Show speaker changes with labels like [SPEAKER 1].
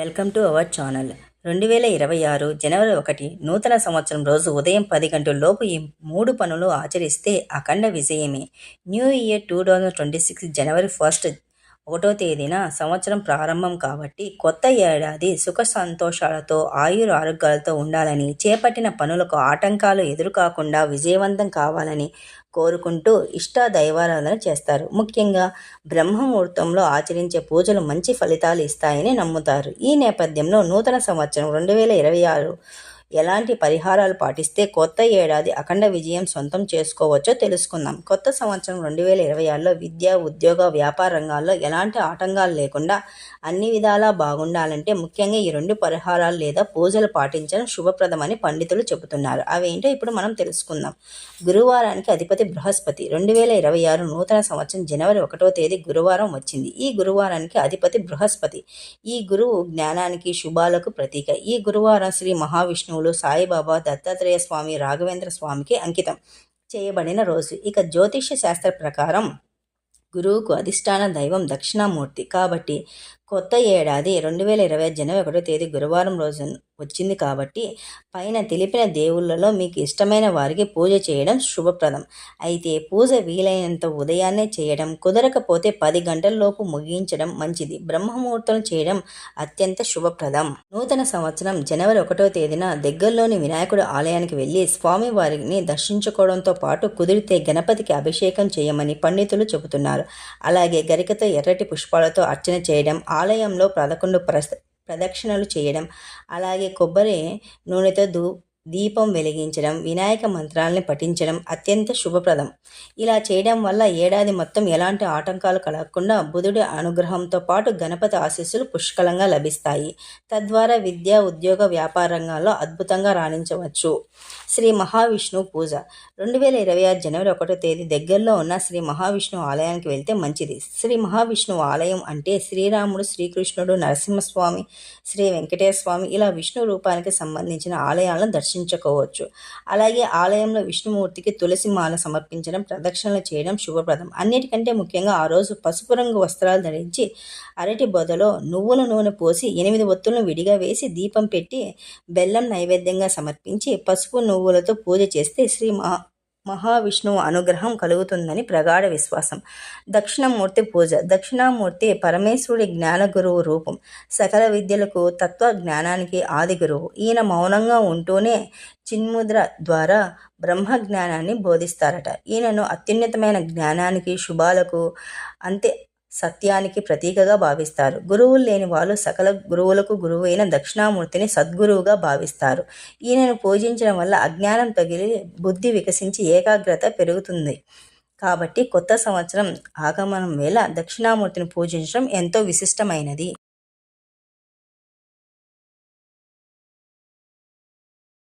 [SPEAKER 1] Welcome to our channel. రెండు వేల ఇరవై ఆరు జనవరి ఒకటి నూతన సంవత్సరం రోజు ఉదయం పది గంటల లోపు ఈ మూడు పనులు ఆచరిస్తే అఖండ విజయమే. New year two thousand twenty six January first ఒకటో తేదీన సంవత్సరం ప్రారంభం కాబట్టి కొత్త ఏడాది సుఖ సంతోషాలతో ఆయుర ఆరోగ్యాలతో ఉండాలని చేపట్టిన పనులకు ఆటంకాలు ఎదురుకాకుండా విజయవంతం కావాలని కోరుకుంటూ ఇష్ట దైవారాధన చేస్తారు. ముఖ్యంగా బ్రహ్మముహూర్తంలో ఆచరించే పూజలు మంచి ఫలితాలు ఇస్తాయని నమ్ముతారు. ఈ నేపథ్యంలో నూతన సంవత్సరం రెండు వేల ఇరవై ఆరు ఎలాంటి పరిహారాలు పాటిస్తే కొత్త ఏడాది అఖండ విజయం సొంతం చేసుకోవచ్చో తెలుసుకుందాం. కొత్త సంవత్సరం రెండు వేల ఇరవై ఆరులో విద్య ఉద్యోగ వ్యాపార రంగాల్లో ఎలాంటి ఆటంకాలు లేకుండా అన్ని విధాలా బాగుండాలంటే ముఖ్యంగా ఈ రెండు పరిహారాలు లేదా పూజలు పాటించడం శుభప్రదమని పండితులు చెబుతున్నారు. అవేంటో ఇప్పుడు మనం తెలుసుకుందాం. గురువారానికి అధిపతి బృహస్పతి. రెండు వేల ఇరవై ఆరు నూతన సంవత్సరం జనవరి ఒకటో తేదీ గురువారం వచ్చింది. ఈ గురువారానికి అధిపతి బృహస్పతి. ఈ గురువు జ్ఞానానికి శుభాలకు ప్రతీక. ఈ గురువారం శ్రీ మహావిష్ణువు స్వాములు సాయిబాబా దత్తాత్రేయ స్వామి రాఘవేంద్ర స్వామికి అంకితం చేయబడిన రోజు. ఇక జ్యోతిష్య శాస్త్ర ప్రకారం గురువుకు అధిష్టాన దైవం దక్షిణామూర్తి. కాబట్టి కొత్త ఏడాది రెండు వేల ఇరవై జనవరి ఒకటో తేదీ గురువారం రోజు వచ్చింది కాబట్టి పైన తెలిపిన దేవుళ్ళలో మీకు ఇష్టమైన వారికి పూజ చేయడం శుభప్రదం. అయితే పూజ వీలైనంత ఉదయాన్నే చేయడం కుదరకపోతే పది గంటల్లోపు ముగించడం మంచిది. బ్రహ్మముహూర్తం చేయడం అత్యంత శుభప్రదం. నూతన సంవత్సరం జనవరి ఒకటో తేదీన దగ్గరలోని వినాయకుడు ఆలయానికి వెళ్ళి స్వామివారిని దర్శించుకోవడంతో పాటు కుదిరితే గణపతికి అభిషేకం చేయమని పండితులు చెబుతున్నారు. అలాగే గరికతో ఎర్రటి పుష్పాలతో అర్చన చేయడం ఆలయంలో పదకొండు ప్రస్ ప్రదక్షిణలు చేయడం. అలాగే కొబ్బరి నూనెతో దూ దీపం వెలిగించడం వినాయక మంత్రాలని పఠించడం అత్యంత శుభప్రదం. ఇలా చేయడం వల్ల ఏడాది మొత్తం ఎలాంటి ఆటంకాలు కలగకుండా బుధుడి అనుగ్రహంతో పాటు గణపతి ఆశీస్సులు పుష్కలంగా లభిస్తాయి. తద్వారా విద్య ఉద్యోగ వ్యాపార రంగాల్లో అద్భుతంగా రాణించవచ్చు. శ్రీ మహావిష్ణు పూజ. రెండు వేల ఇరవై ఆరు జనవరి ఒకటో తేదీ దగ్గరలో ఉన్న శ్రీ మహావిష్ణు ఆలయానికి వెళ్తే మంచిది. శ్రీ మహావిష్ణు ఆలయం అంటే శ్రీరాముడు శ్రీకృష్ణుడు నరసింహస్వామి శ్రీ వెంకటేశ్వర స్వామి ఇలా విష్ణు రూపానికి సంబంధించిన ఆలయాలను దర్శించుకోవచ్చు. అలాగే ఆలయంలో విష్ణుమూర్తికి తులసి మాల సమర్పించడం ప్రదక్షిణలు చేయడం శుభప్రదం. అన్నిటికంటే ముఖ్యంగా ఆ రోజు పసుపు రంగు వస్త్రాలు ధరించి అరటి బొదలో నువ్వుల నూనె పోసి ఎనిమిది ఒత్తులను విడిగా వేసి దీపం పెట్టి బెల్లం నైవేద్యంగా సమర్పించి పసుపు నువ్వులతో పూజ చేస్తే శ్రీ మహా మహావిష్ణువు అనుగ్రహం కలుగుతుందని ప్రగాఢ విశ్వాసం. దక్షిణమూర్తి పూజ. దక్షిణామూర్తి పరమేశ్వరుడి జ్ఞాన గురువు రూపం. సకల విద్యలకు తత్వ జ్ఞానానికి ఆది గురువు. ఈయన మౌనంగా ఉంటూనే చిన్ముద్ర ద్వారా బ్రహ్మ జ్ఞానాన్ని బోధిస్తారట. ఈయనను అత్యున్నతమైన జ్ఞానానికి శుభాలకు అంతే సత్యానికి ప్రతీకగా భావిస్తారు. గురువులు లేని వాళ్ళు సకల గురువులకు గురువైన దక్షిణామూర్తిని సద్గురువుగా భావిస్తారు. ఈయనను పూజించడం వల్ల అజ్ఞానం తగిలి బుద్ధి వికసించి ఏకాగ్రత పెరుగుతుంది. కాబట్టి కొత్త సంవత్సరం ఆగమనం వేళ దక్షిణామూర్తిని పూజించడం ఎంతో విశిష్టమైనది.